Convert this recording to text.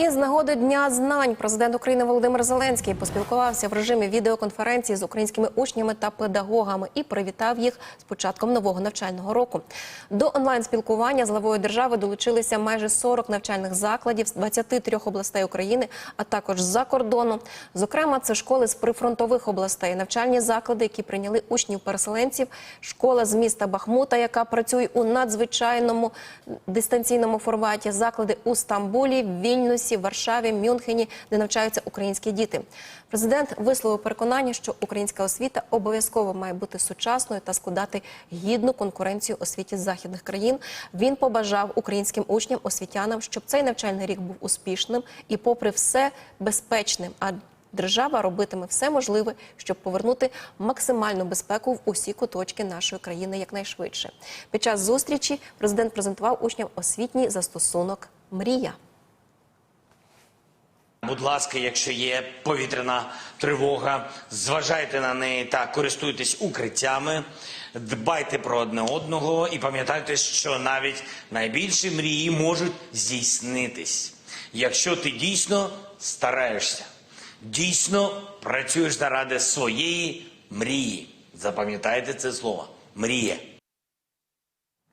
І з нагоди Дня знань президент України Володимир Зеленський поспілкувався в режимі відеоконференції з українськими учнями та педагогами і привітав їх з початком нового навчального року. До онлайн-спілкування з главою держави долучилися майже 40 навчальних закладів з 23 областей України, а також з-за кордону. Зокрема, це школи з прифронтових областей, навчальні заклади, які прийняли учнів-переселенців, школа з міста Бахмута, яка працює у надзвичайному дистанційному форматі, заклади у Стамбулі, Вільнюсі, Варшаві, Мюнхені, де навчаються українські діти. Президент висловив переконання, що українська освіта обов'язково має бути сучасною та складати гідну конкуренцію освіті західних країн. Він побажав українським учням, освітянам, щоб цей навчальний рік був успішним і, попри все, безпечним. А Держава робитиме все можливе, щоб повернути максимальну безпеку в усі куточки нашої країни якнайшвидше. Під час зустрічі президент презентував учням освітній застосунок Мрія. Будь ласка, якщо є повітряна тривога, зважайте на неї та користуйтесь укриттями, дбайте про одне одного і пам'ятайте, що навіть найбільші мрії можуть здійснитись, якщо ти дійсно стараєшся, дійсно працюєш заради своєї мрії. Запам'ятайте це слово мрія.